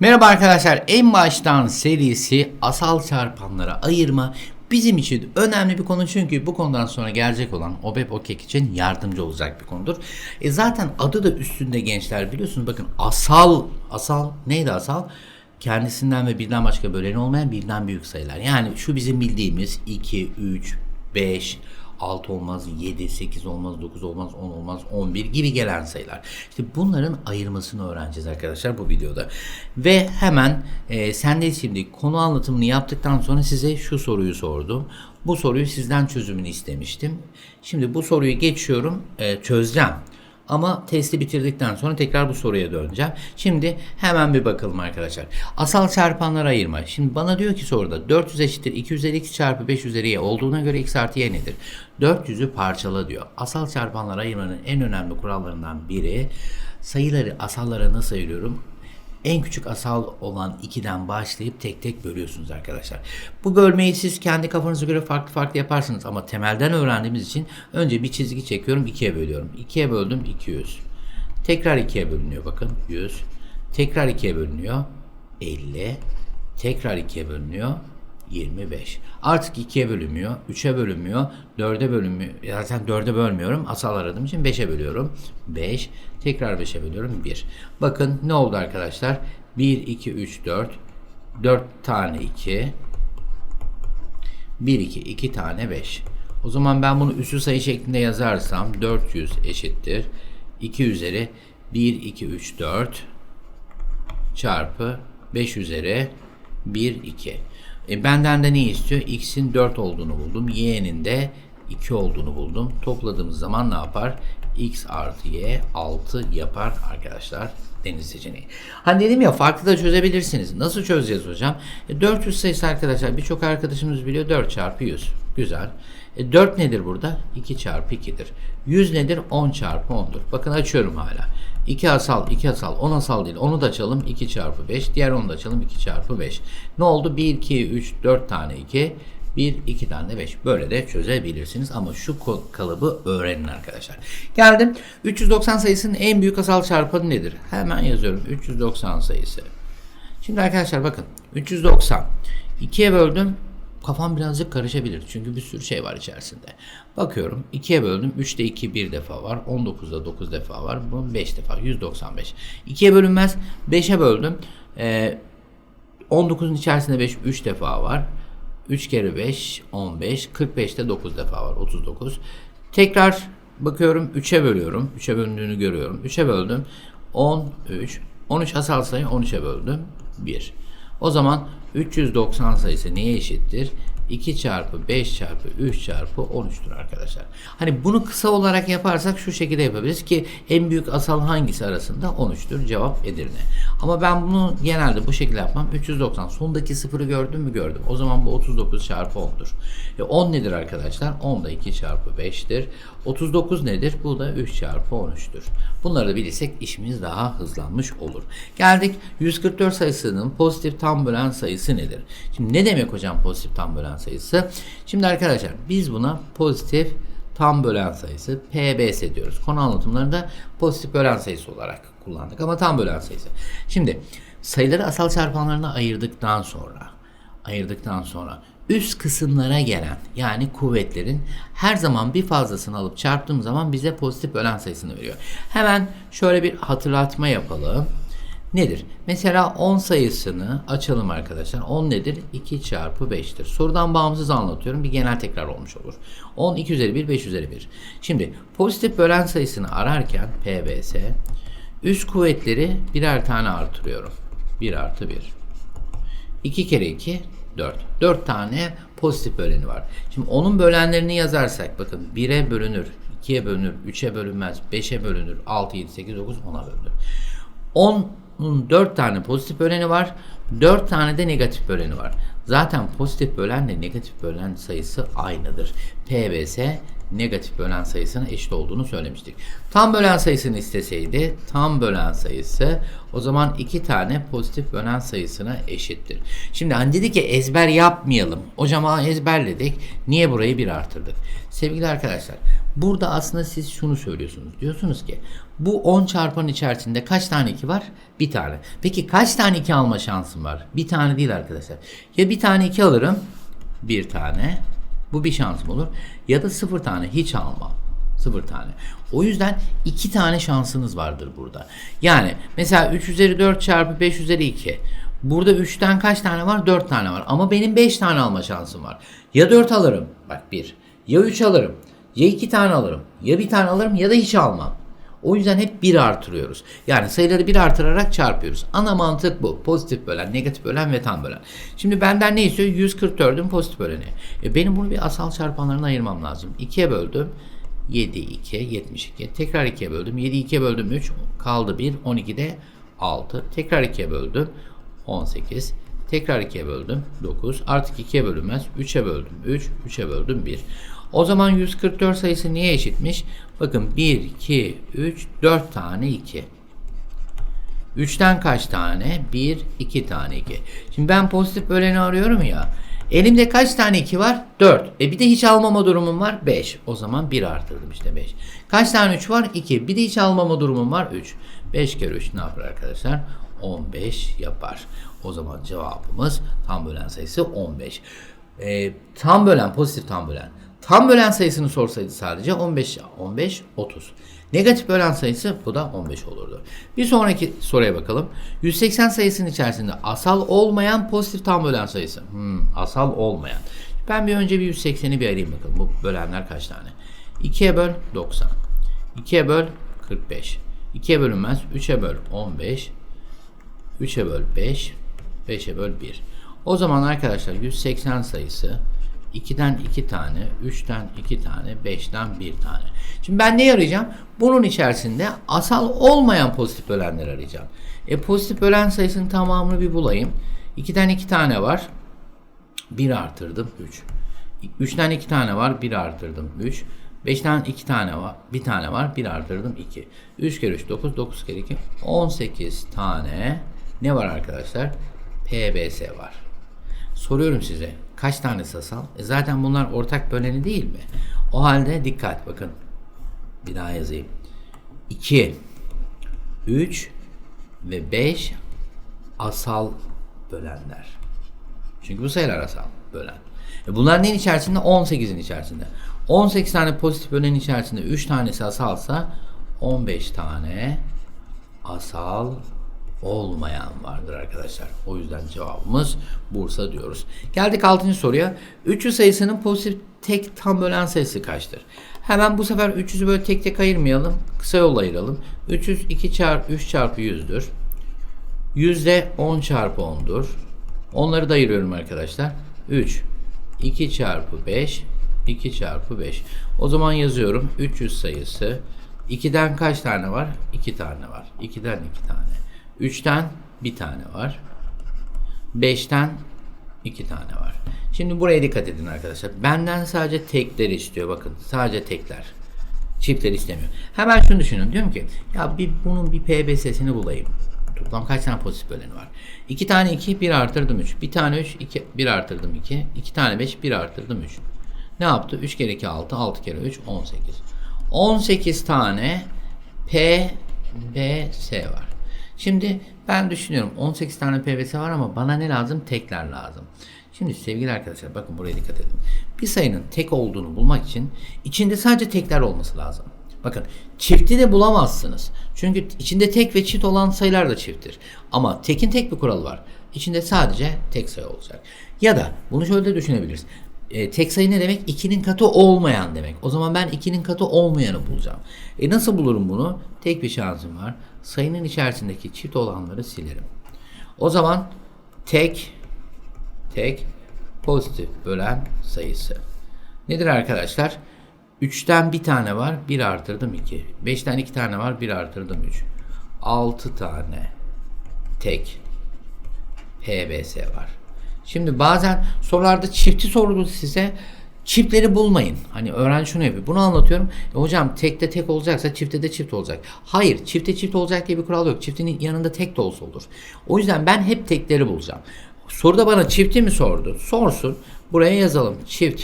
Merhaba arkadaşlar. En baştan serisi asal çarpanlara ayırma bizim için önemli bir konu çünkü bu konudan sonra gelecek olan OBEP OKEK için yardımcı olacak bir konudur. E zaten adı da üstünde gençler biliyorsunuz bakın asal asal neydi asal? Kendisinden ve birden başka böleni olmayan birden büyük sayılar. Yani şu bizim bildiğimiz 2, 3, 5, 6 olmaz, 7, 8 olmaz, 9 olmaz, 10 olmaz, 11 gibi gelen sayılar. İşte bunların ayırmasını öğreneceğiz arkadaşlar bu videoda. Ve hemen e, sen şimdi konu anlatımını yaptıktan sonra size şu soruyu sordum. Bu soruyu sizden çözümünü istemiştim. Şimdi bu soruyu geçiyorum, e, çözeceğim. Ama testi bitirdikten sonra tekrar bu soruya döneceğim. Şimdi hemen bir bakalım arkadaşlar. Asal çarpanlara ayırma. Şimdi bana diyor ki soruda 400 eşittir 2 üzeri x çarpı 5 üzeri y olduğuna göre x artı y nedir? 400'ü parçala diyor. Asal çarpanlara ayırmanın en önemli kurallarından biri sayıları asallara nasıl ayırıyorum? En küçük asal olan 2'den başlayıp tek tek bölüyorsunuz arkadaşlar. Bu bölmeyi siz kendi kafanıza göre farklı farklı yaparsınız ama temelden öğrendiğimiz için önce bir çizgi çekiyorum 2'ye bölüyorum. 2'ye böldüm 200. Tekrar 2'ye bölünüyor bakın 100. Tekrar 2'ye bölünüyor 50. Tekrar 2'ye bölünüyor 25. Artık 2'ye bölünmüyor, 3'e bölünmüyor, 4'e bölünmüyor. Zaten 4'e bölmüyorum. Asal aradığım için 5'e bölüyorum. 5. Tekrar 5'e bölüyorum. 1. Bakın ne oldu arkadaşlar? 1, 2, 3, 4. 4 tane 2. 1, 2, 2 tane 5. O zaman ben bunu üslü sayı şeklinde yazarsam 400 eşittir. 2 üzeri 1, 2, 3, 4 çarpı 5 üzeri 1, 2. E, benden de ne istiyor? X'in 4 olduğunu buldum. Y'nin de 2 olduğunu buldum. Topladığımız zaman ne yapar? X artı Y 6 yapar arkadaşlar deniz seçeneği. Hani dedim ya farklı da çözebilirsiniz. Nasıl çözeceğiz hocam? E, 400 sayısı arkadaşlar birçok arkadaşımız biliyor 4 çarpı 100. Güzel. E, 4 nedir burada? 2 çarpı 2'dir. 100 nedir? 10 çarpı 10'dur. Bakın açıyorum hala. 2 asal, 2 asal, 10 asal değil. Onu da açalım 2 çarpı 5. Diğer onu da açalım 2 çarpı 5. Ne oldu? 1, 2, 3, 4 tane 2. 1, 2 tane de 5. Böyle de çözebilirsiniz ama şu kalıbı öğrenin arkadaşlar. Geldim. 390 sayısının en büyük asal çarpanı nedir? Hemen yazıyorum. 390 sayısı. Şimdi arkadaşlar bakın. 390. 2'ye böldüm. Kafam birazcık karışabilir. Çünkü bir sürü şey var içerisinde. Bakıyorum 2'ye böldüm. 3'te 2 bir defa var. 19'da 9 defa var. Bu 5 defa. 195. 2'ye bölünmez. 5'e böldüm. Ee, 19'un içerisinde 5 3 defa var. 3 kere 5 15. 45'te 9 defa var. 39. Tekrar bakıyorum 3'e bölüyorum. 3'e bölündüğünü görüyorum. 3'e böldüm. 13. 13 asal sayı 13'e böldüm. 1. O zaman 390 sayısı neye eşittir? 2 çarpı 5 çarpı 3 çarpı 13'tür arkadaşlar. Hani bunu kısa olarak yaparsak şu şekilde yapabiliriz ki en büyük asal hangisi arasında 13'tür cevap Edirne. Ama ben bunu genelde bu şekilde yapmam. 390 sondaki sıfırı gördüm mü gördüm. O zaman bu 39 çarpı 10'dur. E 10 nedir arkadaşlar? 10 da 2 çarpı 5'tir. 39 nedir? Bu da 3 çarpı 13'tür. Bunları da bilirsek işimiz daha hızlanmış olur. Geldik 144 sayısının pozitif tam bölen sayısı nedir? Şimdi ne demek hocam pozitif tam bölen sayısı? Şimdi arkadaşlar biz buna pozitif tam bölen sayısı PBS diyoruz. Konu anlatımlarında pozitif bölen sayısı olarak kullandık ama tam bölen sayısı. Şimdi sayıları asal çarpanlarına ayırdıktan sonra ayırdıktan sonra üst kısımlara gelen yani kuvvetlerin her zaman bir fazlasını alıp çarptığım zaman bize pozitif bölen sayısını veriyor. Hemen şöyle bir hatırlatma yapalım. Nedir? Mesela 10 sayısını açalım arkadaşlar. 10 nedir? 2 çarpı 5'tir. Sorudan bağımsız anlatıyorum. Bir genel tekrar olmuş olur. 10, 2 üzeri 1, 5 üzeri 1. Şimdi pozitif bölen sayısını ararken PBS üst kuvvetleri birer tane artırıyorum. 1 artı 1. 2 kere 2 4. 4 tane pozitif böleni var. Şimdi onun bölenlerini yazarsak bakın 1'e bölünür, 2'ye bölünür, 3'e bölünmez, 5'e bölünür, 6, 7, 8, 9, 10'a bölünür. 10'un 4 tane pozitif böleni var. 4 tane de negatif böleni var. Zaten pozitif bölenle negatif bölen sayısı aynıdır. PBS negatif bölen sayısına eşit olduğunu söylemiştik. Tam bölen sayısını isteseydi tam bölen sayısı o zaman iki tane pozitif bölen sayısına eşittir. Şimdi hani dedi ki ezber yapmayalım. Hocam aa, ezberledik. Niye burayı bir artırdık? Sevgili arkadaşlar burada aslında siz şunu söylüyorsunuz. Diyorsunuz ki bu 10 çarpanın içerisinde kaç tane 2 var? Bir tane. Peki kaç tane 2 alma şansım var? Bir tane değil arkadaşlar. Ya bir tane 2 alırım. Bir tane. Bu bir şansım olur. Ya da sıfır tane hiç almam. Sıfır tane. O yüzden iki tane şansınız vardır burada. Yani mesela 3 üzeri 4 çarpı 5 üzeri 2. Burada 3'ten kaç tane var? 4 tane var. Ama benim 5 tane alma şansım var. Ya 4 alırım. Bak 1. Ya 3 alırım. Ya 2 tane alırım. Ya bir tane alırım ya da hiç almam. O yüzden hep 1 artırıyoruz. Yani sayıları 1 artırarak çarpıyoruz. Ana mantık bu. Pozitif bölen, negatif bölen ve tam bölen. Şimdi benden ne istiyor? 144'ün pozitif böleni. E benim bunu bir asal çarpanlarına ayırmam lazım. 2'ye böldüm. 7, 2, 72. Tekrar 2'ye böldüm. 7, 2'ye böldüm 3. Kaldı 1. 12'de 6. Tekrar 2'ye böldüm. 18. Tekrar 2'ye böldüm. 9. Artık 2'ye bölünmez. 3'e böldüm. 3. 3'e böldüm 1. O zaman 144 sayısı niye eşitmiş? Bakın 1, 2, 3, 4 tane 2. 3'ten kaç tane? 1, 2 tane 2. Şimdi ben pozitif böleni arıyorum ya. Elimde kaç tane 2 var? 4. E bir de hiç almama durumum var? 5. O zaman 1 artırdım işte 5. Kaç tane 3 var? 2. Bir de hiç almama durumum var? 3. 5 kere 3 ne yapar arkadaşlar? 15 yapar. O zaman cevabımız tam bölen sayısı 15. E, tam bölen, pozitif tam bölen. Tam bölen sayısını sorsaydı sadece 15, 15, 30. Negatif bölen sayısı bu da 15 olurdu. Bir sonraki soruya bakalım. 180 sayısının içerisinde asal olmayan pozitif tam bölen sayısı. Hmm, asal olmayan. Ben bir önce bir 180'i bir arayayım bakalım. Bu bölenler kaç tane? 2'ye böl 90. 2'ye böl 45. 2'ye bölünmez. 3'e böl 15. 3'e böl 5. 5'e böl 1. O zaman arkadaşlar 180 sayısı 2'den 2 tane, 3'ten 2 tane, 5'ten 1 tane. Şimdi ben ne arayacağım? Bunun içerisinde asal olmayan pozitif bölenler arayacağım. E pozitif bölen sayısının tamamını bir bulayım. 2'den 2 tane var. 1 artırdım 3. 3'ten 2 tane var. 1 artırdım 3. 5'ten 2 tane var. 1 tane var. 1 artırdım 2. 3 kere 3 9. 9 kere 2 18 tane ne var arkadaşlar? PBS var. Soruyorum size kaç tane asal? E zaten bunlar ortak böleni değil mi? O halde dikkat bakın. Bir daha yazayım. 2 3 ve 5 asal bölenler. Çünkü bu sayılar asal bölen. E bunlar neyin içerisinde? 18'in içerisinde. 18 tane pozitif bölenin içerisinde 3 tanesi asalsa 15 tane asal olmayan vardır arkadaşlar. O yüzden cevabımız Bursa diyoruz. Geldik 6. soruya. 300 sayısının pozitif tek tam bölen sayısı kaçtır? Hemen bu sefer 300'ü böyle tek tek ayırmayalım. Kısa yolla ayıralım. 300 2 çarpı 3 çarpı 100'dür. 100 de 10 çarpı 10'dur. Onları da ayırıyorum arkadaşlar. 3 2 çarpı 5 2 çarpı 5. O zaman yazıyorum 300 sayısı 2'den kaç tane var? 2 tane var. 2'den 2 tane. 3'ten bir tane var. 5'ten iki tane var. Şimdi buraya dikkat edin arkadaşlar. Benden sadece tekler istiyor. Bakın sadece tekler. Çiftler istemiyor. Hemen şunu düşünün. Diyorum ki ya bir bunun bir PBS'sini bulayım. Toplam kaç tane pozitif böleni var? 2 tane 2, 1 artırdım 3. Bir tane 3, 2, 1 artırdım 2. 2 tane 5, 1 artırdım 3. Ne yaptı? 3 kere 2 6, 6 kere 3 18. 18 tane PBS var. Şimdi ben düşünüyorum 18 tane PVS var ama bana ne lazım? Tekler lazım. Şimdi sevgili arkadaşlar bakın buraya dikkat edin. Bir sayının tek olduğunu bulmak için içinde sadece tekler olması lazım. Bakın çifti de bulamazsınız. Çünkü içinde tek ve çift olan sayılar da çifttir. Ama tekin tek bir kuralı var. İçinde sadece tek sayı olacak. Ya da bunu şöyle de düşünebiliriz. E, tek sayı ne demek? 2'nin katı olmayan demek. O zaman ben 2'nin katı olmayanı bulacağım. E nasıl bulurum bunu? Tek bir şansım var. Sayının içerisindeki çift olanları silerim. O zaman tek tek pozitif bölen sayısı. Nedir arkadaşlar? 3'ten bir tane var. 1 artırdım 2. 5'ten 2 tane var. 1 artırdım 3. 6 tane tek PBS var. Şimdi bazen sorularda çifti sorulur size. Çiftleri bulmayın. Hani öğrenci şunu yapıyor. Bunu anlatıyorum. E hocam tekte tek olacaksa çifte de çift olacak. Hayır çifte çift olacak diye bir kural yok. Çiftinin yanında tek de olsa olur. O yüzden ben hep tekleri bulacağım. Soruda bana çifti mi sordu? Sorsun. Buraya yazalım. Çift.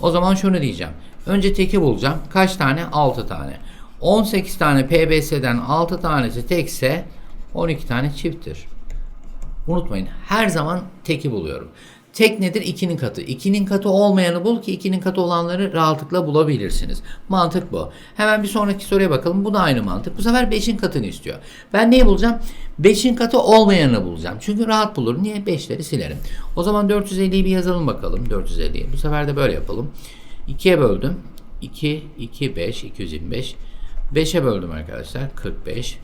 O zaman şunu diyeceğim. Önce teki bulacağım. Kaç tane? 6 tane. 18 tane PBS'den 6 tanesi tekse 12 tane çifttir. Unutmayın her zaman teki buluyorum. Tek nedir? 2'nin katı. 2'nin katı olmayanı bul ki 2'nin katı olanları rahatlıkla bulabilirsiniz. Mantık bu. Hemen bir sonraki soruya bakalım. Bu da aynı mantık. Bu sefer 5'in katını istiyor. Ben neyi bulacağım? 5'in katı olmayanı bulacağım. Çünkü rahat bulurum. Niye? 5'leri silerim. O zaman 450'yi bir yazalım bakalım. 450'yi. Bu sefer de böyle yapalım. 2'ye böldüm. 2, 2, 5, 225. 5'e böldüm arkadaşlar. 45.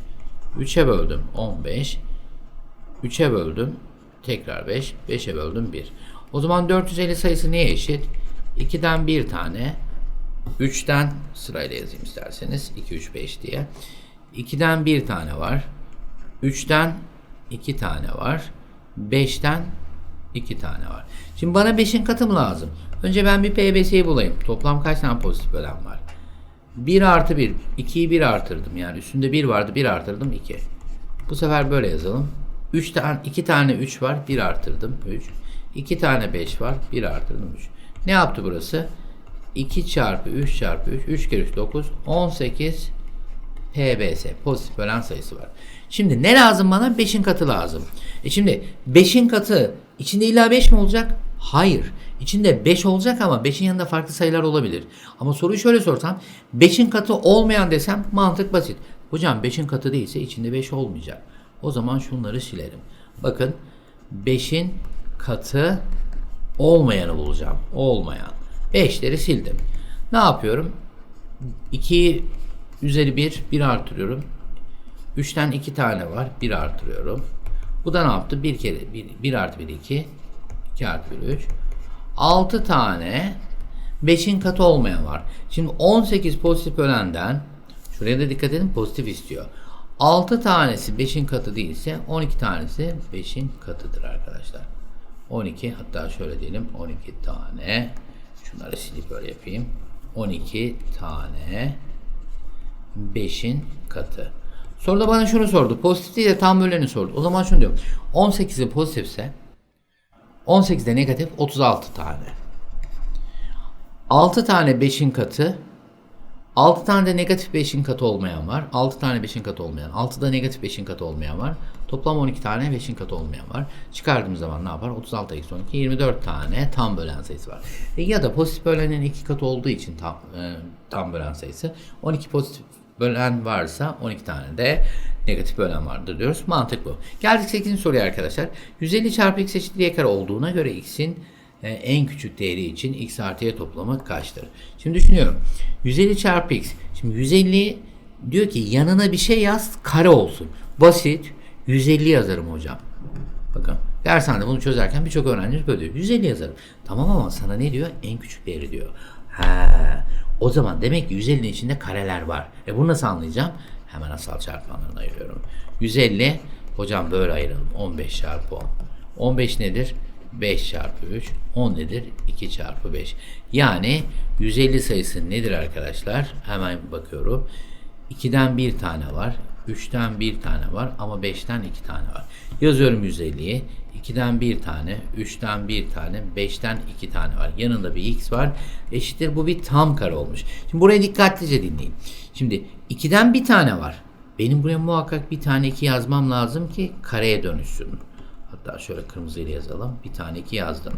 3'e böldüm. 15. 3'e böldüm. Tekrar 5. 5'e böldüm 1. O zaman 450 sayısı neye eşit? 2'den 1 tane. 3'ten sırayla yazayım isterseniz. 2, 3, 5 diye. 2'den 1 tane var. 3'ten 2 tane var. 5'ten 2 tane var. Şimdi bana 5'in katı mı lazım? Önce ben bir PBS'yi bulayım. Toplam kaç tane pozitif bölen var? 1 artı 1. 2'yi 1 artırdım. Yani üstünde 1 vardı 1 artırdım 2. Bu sefer böyle yazalım. 3 tane 2 tane 3 var. 1 artırdım 3. 2 tane 5 var. 1 artırdım 3. Ne yaptı burası? 2 çarpı 3 çarpı 3. 3 kere 3 9. 18 PBS. Pozitif bölen sayısı var. Şimdi ne lazım bana? 5'in katı lazım. E şimdi 5'in katı içinde illa 5 mi olacak? Hayır. İçinde 5 olacak ama 5'in yanında farklı sayılar olabilir. Ama soruyu şöyle sorsam 5'in katı olmayan desem mantık basit. Hocam 5'in katı değilse içinde 5 olmayacak. O zaman şunları silerim. Bakın 5'in katı olmayanı bulacağım. Olmayan. 5'leri sildim. Ne yapıyorum? 2 üzeri 1, 1 artırıyorum. 3'ten 2 tane var. 1 artırıyorum. Bu da ne yaptı? 1 kere 1, 1 artı 1 2. 2 artı 1 3. 6 tane 5'in katı olmayan var. Şimdi 18 pozitif bölenden şuraya da dikkat edin pozitif istiyor. 6 tanesi 5'in katı değilse 12 tanesi 5'in katıdır arkadaşlar. 12 hatta şöyle diyelim 12 tane şunları silip böyle yapayım. 12 tane 5'in katı. Soruda bana şunu sordu. Pozitif değil de tam böleni sordu. O zaman şunu diyorum. 18'i pozitifse 18'de negatif 36 tane. 6 tane 5'in katı 6 tane de negatif 5'in katı olmayan var. 6 tane 5'in katı olmayan. 6'da negatif 5'in katı olmayan var. Toplam 12 tane 5'in katı olmayan var. Çıkardığımız zaman ne yapar? 36 eksi 12 24 tane tam bölen sayısı var. E ya da pozitif bölenin 2 katı olduğu için tam, e, tam bölen sayısı. 12 pozitif bölen varsa 12 tane de negatif bölen vardır diyoruz. Mantık bu. Geldik 8. soruya arkadaşlar. 150 çarpı x eşittir y kare olduğuna göre x'in e, en küçük değeri için x artı y toplamı kaçtır? Şimdi düşünüyorum. 150 çarpı x. Şimdi 150 diyor ki yanına bir şey yaz kare olsun. Basit. 150 yazarım hocam. Bakın dershanede bunu çözerken birçok öğrencimiz böyle diyor. 150 yazarım. Tamam ama sana ne diyor? En küçük değeri diyor. Ha, o zaman demek ki 150'nin içinde kareler var. E bunu nasıl anlayacağım? Hemen asal çarpanlarına ayırıyorum. 150 hocam böyle ayıralım. 15 çarpı 10. 15 nedir? 5 çarpı 3. 10 nedir? 2 çarpı 5. Yani 150 sayısı nedir arkadaşlar? Hemen bakıyorum. 2'den 1 tane var. 3'ten 1 tane var ama 5'ten 2 tane var. Yazıyorum 150'yi. 2'den 1 tane, 3'ten 1 tane, 5'ten 2 tane var. Yanında bir x var. Eşittir bu bir tam kare olmuş. Şimdi burayı dikkatlice dinleyin. Şimdi 2'den bir tane var. Benim buraya muhakkak bir tane 2 yazmam lazım ki kareye dönüşsün. Hatta şöyle kırmızıyla yazalım. Bir tane 2 yazdım.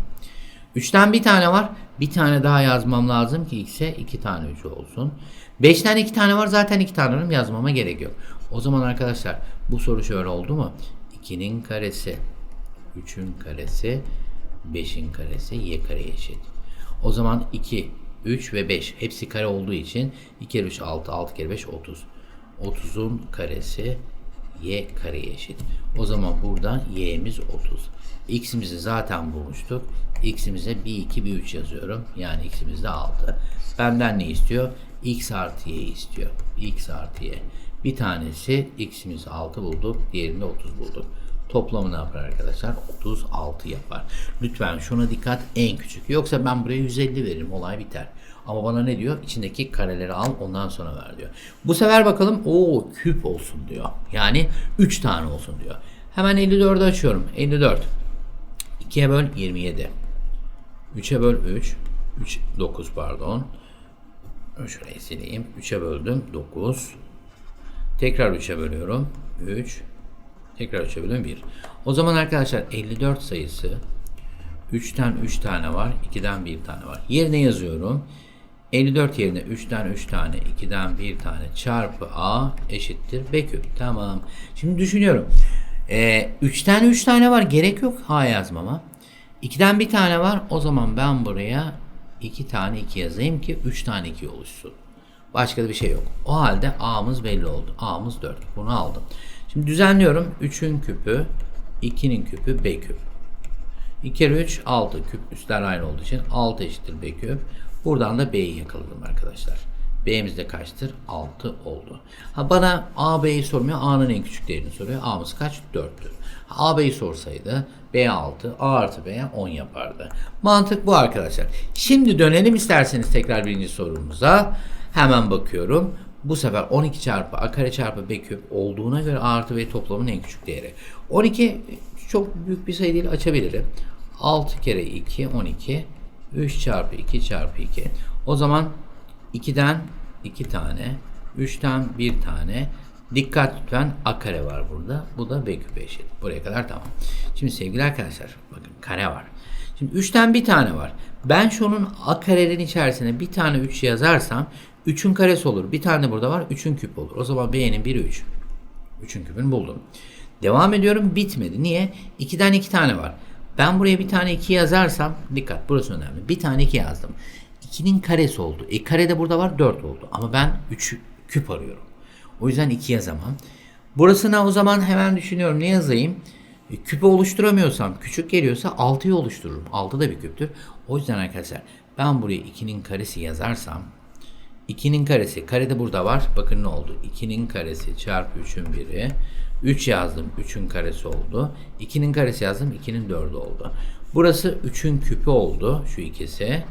3'ten bir tane var. Bir tane daha yazmam lazım ki x'e 2 tane 3 olsun. 5'ten 2 tane var. Zaten 2 tane var. Yazmama gerek yok. O zaman arkadaşlar bu soru şöyle oldu mu? 2'nin karesi 3'ün karesi 5'in karesi y kareye eşit. O zaman 2, 3 ve 5 hepsi kare olduğu için 2 kere 3 6, 6 kere 5 30. 30'un karesi y kareye eşit. O zaman burada y'miz 30. X'imizi zaten bulmuştuk. X'imize bir 2 bir 3 yazıyorum. Yani x'imiz de 6. Benden ne istiyor? x artı y istiyor. x artı y. Bir tanesi x'imiz 6 bulduk. Diğerinde 30 bulduk. Toplamı ne yapar arkadaşlar? 36 yapar. Lütfen şuna dikkat en küçük. Yoksa ben buraya 150 veririm olay biter. Ama bana ne diyor? İçindeki kareleri al ondan sonra ver diyor. Bu sefer bakalım o küp olsun diyor. Yani 3 tane olsun diyor. Hemen 54'ü açıyorum. 54. 2'ye böl 27. 3'e böl 3. 3 9 pardon. Şurayı sileyim. 3'e böldüm. 9. Tekrar 3'e bölüyorum. 3. Tekrar 3'e bölüyorum 1. O zaman arkadaşlar 54 sayısı 3'ten 3 tane var. 2'den 1 tane var. Yerine yazıyorum. 54 yerine 3'ten 3 tane, 2'den 1 tane çarpı A eşittir B küp. Tamam. Şimdi düşünüyorum. Ee, 3'ten 3 tane var. Gerek yok A yazmama. 2'den 1 tane var. O zaman ben buraya 2 tane 2 yazayım ki 3 tane 2 oluşsun. Başka da bir şey yok. O halde A'mız belli oldu. A'mız 4. Bunu aldım. Şimdi düzenliyorum. 3'ün küpü, 2'nin küpü B küp. 2 kere 3 6 küp üstler aynı olduğu için 6 eşittir B küp. Buradan da B'yi yakaladım arkadaşlar. B'miz de kaçtır? 6 oldu. Ha bana A B'yi sormuyor. A'nın en küçük değerini soruyor. A'mız kaç? 4'tür. A B'yi sorsaydı B 6, A artı B 10 yapardı. Mantık bu arkadaşlar. Şimdi dönelim isterseniz tekrar birinci sorumuza. Hemen bakıyorum. Bu sefer 12 çarpı a kare çarpı b küp olduğuna göre a artı b toplamının en küçük değeri. 12 çok büyük bir sayı değil açabilirim. 6 kere 2 12. 3 çarpı 2 çarpı 2. O zaman 2'den 2 tane. 3'ten 1 tane. Dikkat lütfen a kare var burada. Bu da b küpe eşit. Buraya kadar tamam. Şimdi sevgili arkadaşlar bakın kare var. Şimdi 3'ten bir tane var. Ben şunun a karenin içerisine bir tane 3 yazarsam 3'ün karesi olur. Bir tane burada var. 3'ün küp olur. O zaman b'nin biri 3. 3'ün küpünü buldum. Devam ediyorum. Bitmedi. Niye? 2'den 2 tane var. Ben buraya bir tane 2 yazarsam dikkat burası önemli. Bir tane 2 yazdım. 2'nin karesi oldu. E kare de burada var 4 oldu. Ama ben 3 küp arıyorum. O yüzden 2 yazamam. Burasına o zaman hemen düşünüyorum. Ne yazayım? E, küpü oluşturamıyorsam, küçük geliyorsa 6'yı oluştururum. 6 da bir küptür. O yüzden arkadaşlar ben buraya 2'nin karesi yazarsam 2'nin karesi, kare de burada var. Bakın ne oldu? 2'nin karesi çarpı 3'ün biri. 3 yazdım. 3'ün karesi oldu. 2'nin karesi yazdım. 2'nin 4'ü oldu. Burası 3'ün küpü oldu. Şu ikisi.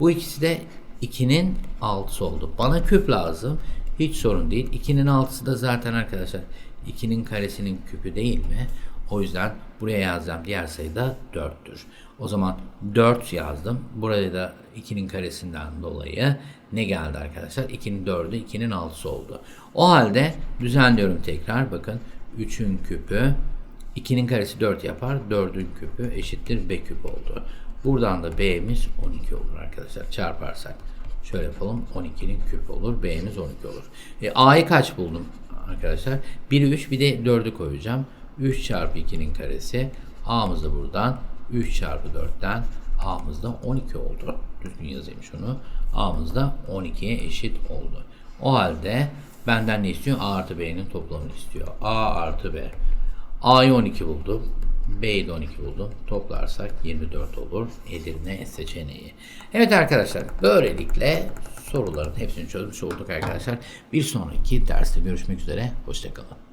Bu ikisi de 2'nin 6'sı oldu. Bana küp lazım. Hiç sorun değil. 2'nin 6'sı da zaten arkadaşlar 2'nin karesinin küpü değil mi? O yüzden buraya yazacağım diğer sayı da 4'tür. O zaman 4 yazdım. Buraya da 2'nin karesinden dolayı ne geldi arkadaşlar? 2'nin 4'ü 2'nin 6'sı oldu. O halde düzenliyorum tekrar. Bakın 3'ün küpü 2'nin karesi 4 yapar. 4'ün küpü eşittir b küp oldu. Buradan da b'miz 12 olur arkadaşlar. Çarparsak şöyle yapalım. 12'nin küpü olur. b'miz 12 olur. E, a'yı kaç buldum arkadaşlar? 1'i 3 bir de 4'ü koyacağım. 3 çarpı 2'nin karesi. A'mız da buradan 3 çarpı 4'ten A'mız da 12 oldu. Düzgün yazayım şunu. A'mız da 12'ye eşit oldu. O halde benden ne istiyor? A artı B'nin toplamını istiyor. A artı B. A'yı 12 buldum. B'yi de 12 buldum. Toplarsak 24 olur. Edirne seçeneği. Evet arkadaşlar böylelikle soruların hepsini çözmüş olduk arkadaşlar. Bir sonraki derste görüşmek üzere. Hoşçakalın.